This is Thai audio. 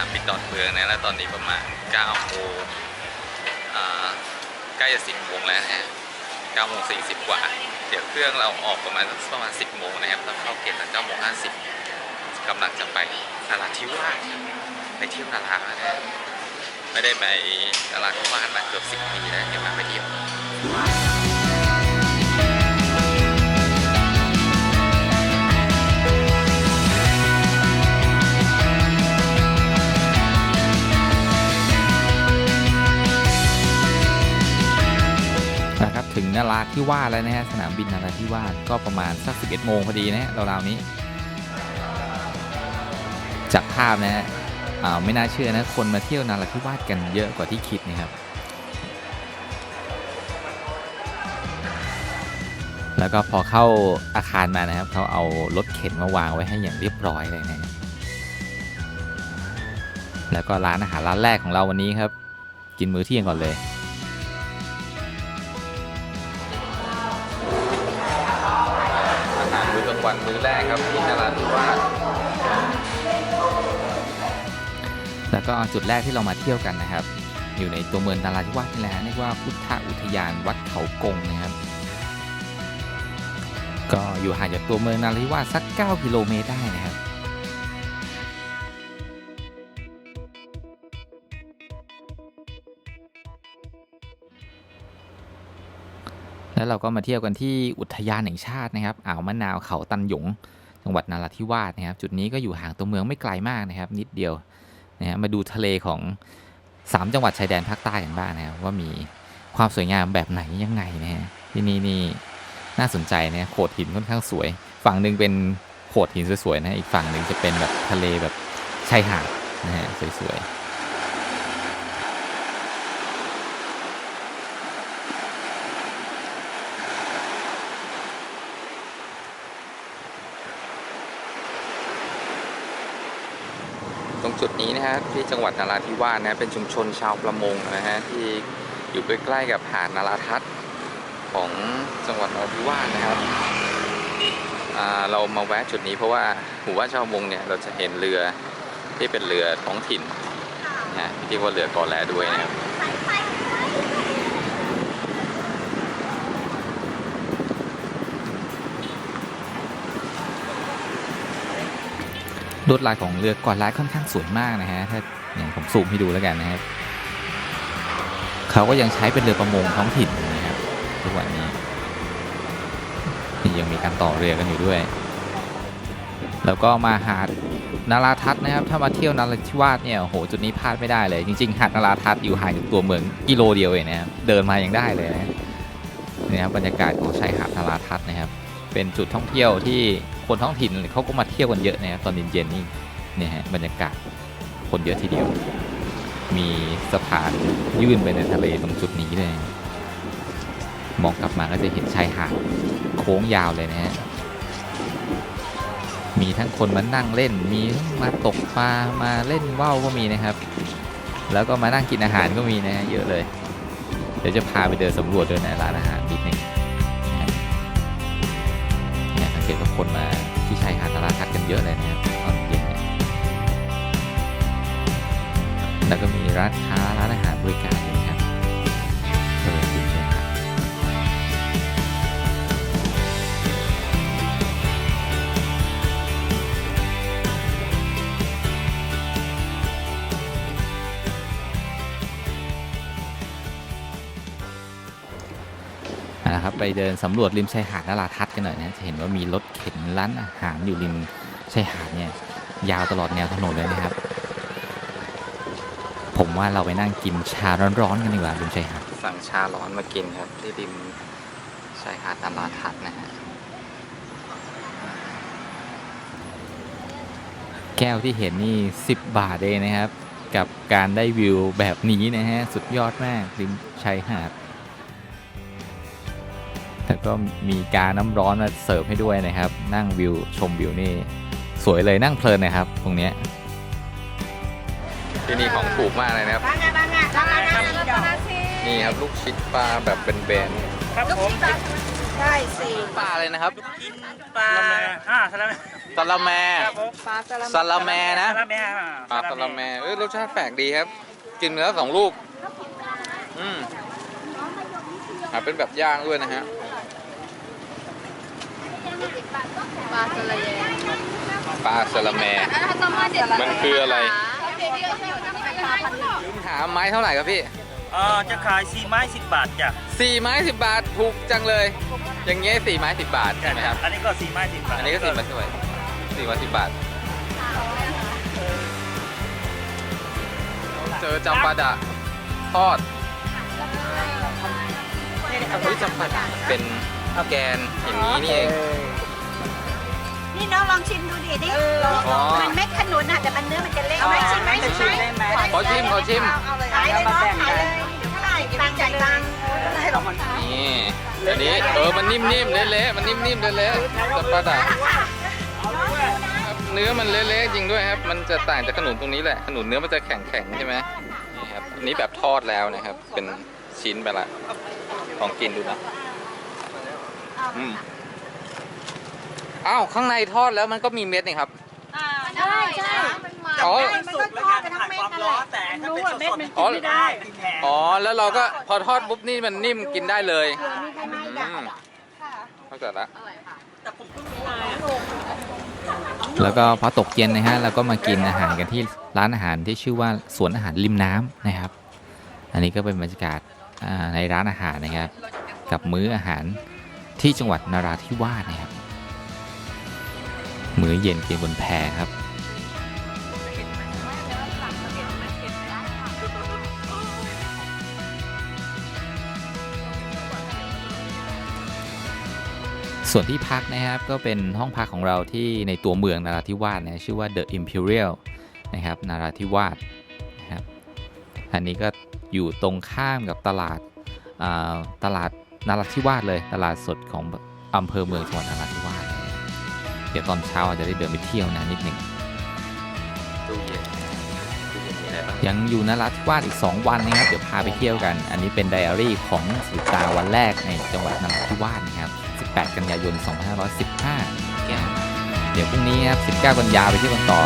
นามบินดอนเมืองนะแล้วตอนนี้ประมาณ9โมงใกล้จะ10โมงแล้วนะฮะ9โมง40 กว่า เดี๋ยวเครื่องเราออกประมาณประมาณ 10โมงนะครับแล้วเข้าเกตตอน9โมง50กำลังจะไปนราธิวาสไปเที่ยวนาราแล้วนะไม่ได้ไปนราธิวาสมาเกือบ 10 ปีแล้วเดี๋ยวมาไปเที่ยว นะครับถึงนราธิวาสแล้วนะฮะสนามบินนาราธิวาสก็ประมาณสัก 11 โมงพอดีนะฮะราวๆนี้ จากภาพนะฮะอ่าไม่น่าเชื่อนะคนมาเที่ยวนาราธิวาสกันเยอะกว่าที่คิดนะครับ แล้วก็พอเข้าอาคารมานะครับเขาเอารถเข็นมาวางไว้ให้อย่างเรียบร้อยเลยนะฮะแล้วก็ร้านอาหารร้านแรกของเราวันนี้ครับ กินมื้อเที่ยงก่อนเลย วันมื้อแรกครับที่นราธิวาสแล้วก็จุดแรกที่เรามาเที่ยวกันนะครับ อยู่ในตัวเมืองนราธิวาสนี่แหละเรียกว่าพุทธอุทยานวัดเขากงนะครับ ก็อยู่ห่างจากตัวเมืองนราธิวาสสัก 9 กิโลเมตรได้นะครับ แล้วเราก็มาเที่ยวกันที่อุทยานแห่งชาตินะครับอ่าวมะนาวเขาตันหยง จังหวัดนราธิวาสนะครับ จุดนี้ก็อยู่ห่างตัวเมืองไม่ไกลมากนะครับ นิดเดียวนะฮะมาดูทะเลของ 3 จังหวัดชายแดนภาคใต้กันบ้างนะครับว่ามีความสวยงามแบบไหนยังไงนะฮะที่นี่นี่น่าสนใจนะโขดหินค่อนข้างสวย ฝั่งหนึ่งเป็นโขดหินสวยๆนะอีกฝั่งหนึ่งจะเป็นแบบทะเลแบบชายหาดนะฮะสวยๆ ตรงจุด นะฮะที่จังหวัดนราธิวาสนะเป็นชุมชนชาวประมงนะฮะที่อยู่ใกล้ๆกับหาดนาราทัศน์ของจังหวัดนราธิวาสนะครับเรามาแวะจุดนี้เพราะว่าหมู่บ้านชาวประมงเนี่ยเราจะเห็นเรือที่เป็นเรือท้องถิ่นนะที่เรียกว่าเรือกอแลด้วยนะครับ ลวดลายของเรือกอดลายค่อนข้างสวยมากนะฮะถ้าอย่างผมซูมให้ดูแล้วกันนะครับเขาก็ยังใช้เป็นเรือประมงท้องถิ่นนะครับทุกวันนี้นี่ยังมีการต่อเรือกันอยู่ด้วย แล้วก็มาหาดนาราทัศนะครับ ถ้ามาเที่ยวนาราธิวาสเนี่ยโหจุดนี้พลาดไม่ได้เลย จริงๆหาดนาราทัศน์อยู่ห่างจากตัวเมืองกิโลเดียวเองนะครับเดินมายังได้เลยนะนี่ครับบรรยากาศของชายหาดนาราทัศน์นะครับ เป็นจุดท่องเที่ยวที่ คนท้องถิ่นเขาก็มาเที่ยวกันเยอะนะตอนเย็นๆนี่เนี่ยฮะบรรยากาศคนเยอะทีเดียว มีสะพานยื่นไปในทะเลตรงจุดนี้เลยมองกลับมาก็จะเห็นชายหาดโค้งยาวเลยนะฮะมีทั้งคนมานั่งเล่น มีมาตกปลา มาเล่นว่าวก็มีนะครับ แล้วก็มานั่งกินอาหารก็มีนะฮะเยอะเลย เดี๋ยวจะพาไปเดินสำรวจด้วยนะร้านอาหารนิดนึง เสกตว่าคนมาที่ชายหาดนาราทัศน์กันเยอะเลยนะครับตอนเย็นเนี่ยแล้วก็มีร้านค้าร้านอาหารบริการ เอาละครับไปเดินสำรวจริมชายหาดนาราทัศน์กันหน่อยนะจะเห็นว่ามีรถเข็นร้านอาหารอยู่ริมชายหาดเนี่ยยาวตลอดแนวถนนเลยนะครับ ผมว่าเราไปนั่งกินชาร้อนๆกันดีกว่าริมชายหาดสั่งชาร้อนมากินครับที่ริมชายหาดนาราทัศน์นะฮะแก้วที่เห็นนี่ 10 บาทเองนะครับ กับการได้วิวแบบนี้นะฮะ สุดยอดมากริมชายหาดแล้ว ก็มีการน้ำร้อนมาเสิร์ฟให้ด้วยนะครับ นั่งวิวชมวิวนี่สวยเลยนั่งเพลินนะครับ ตรงเนี้ยที่นี่ของถูกมากเลยนะครับ Bangga, bangga. Bangga nasi, bangga nasi. นี่ครับลูกชิดปลาแบบเป็นลูกชิ้นปลาใช่สี่ปลาอะไรนะครับกินปลาอ่าสลัมสะละแมครับผมปลาสลัมสะละแมนะสลัมแม่อ่ปลาสะละแมเอ้ยรสชาติแปลกดีครับ กินเนื้อสองลูกอืมอ่าเป็นแบบย่างด้วยนะฮะ ปลาสะเลปลาสะละแม มันคืออะไร หาไม้เท่าไหร่ครับพี่เอ่อจะขายสี่ไม้สิบบาทจ้ะสี่ไม้สิบบาทถูกจังเลย อย่างเงี้ยสี่ไม้สิบบาทใช่ไหมครับ อันนี้ก็สี่ไม้สิบบาทอันนี้ก็สี่ไม้สิบบาทสี่ไม้สิบบาท เจอจำปาดะทอดเฮ้ยจำปาดะเป็น แกนอย่างนี้นี่เอง นี่น้องลองชิมดูดิดิอ๋อมันเม็ดขนุนอะแต่มันเนื้อมันจะเละเอาไหมไหมชิมไหมจะชิชิมมไหมได้ไหมขอชิมขอชิม เอาเลยขายเลยมาน้องแบ่งขายกัเลนยเดี๋ยวเท่าไหร่ตังค์จ่ายตังค์ได้หรอกมันนี่อันนี้เออมันนิ่มๆเละๆมันนิ่มๆเละๆจำปาดะครับเนื้อมันเละๆจริงด้วยครับ มันจะต่างจากขนุนตรงนี้แหละ ขนุนเนื้อมันจะแข็งๆใช่ไหมนี่ครับอันนี้แบบทอดแล้วนะครับ เป็นชิ้นไปละลองกินดูนะ อืมอ้าวข้างในทอดแล้วมันก็มีเม็ดนี่ครับใช่ใช่อ๋อ มันก็ทอดไปทั้งเม็ดนั่นแหละแต่ถ้าเป็นสดๆมันอ๋อกินไม่ได้กินแทนอ๋อ แล้วเราก็พอทอดปุ๊บนี่มันนิ่มกินได้เลยมีใครมาอีกอือะมเข้าใจละ แล้แล้ววก็พอตกเย็นนะฮะเราก็มากินอาหารกันที่ร้านอาหารที่ชื่อว่าสวนอาหารริมน้ำนะครับ อันนี้ก็เป็นบรรยากาศอ่าในร้านอาหารนะครับ กับมื้ออาหาร ที่จังหวัดนราธิวาสนะครับมื้อเย็นกินบนแพครับ ส่วนที่พักนะครับ ก็เป็นห้องพักของเราที่ในตัวเมืองนาราธิวาสนะชื่อว่า The Imperial นะครับนาราธิวาสนะครับอันนี้ก็อยู่ตรงข้ามกับตลาดอ่าตลาด นาราธิวาสเลยตลาดสดของอำเภอเมืองจังหวัดนาราธิวาสเดี๋ยวตอนเช้าอาจจะได้เดินไปเที่ยวนะนิดหนึ่งตู้เย็นตู้เย็นมีอะไรบ้างยังอยู่นาราธิวาสอีก 2 วันนะครับเดี๋ยวพาไปเที่ยวกัน อันนี้เป็นไดอารี่ของสุตาวันแรกในจังหวัดนราธิวาสนะครับ 18 กันยายน 2515แกเดี๋ยวพรุ่งนี้ครับ 19 กันยาไปเที่ยวกันต่อ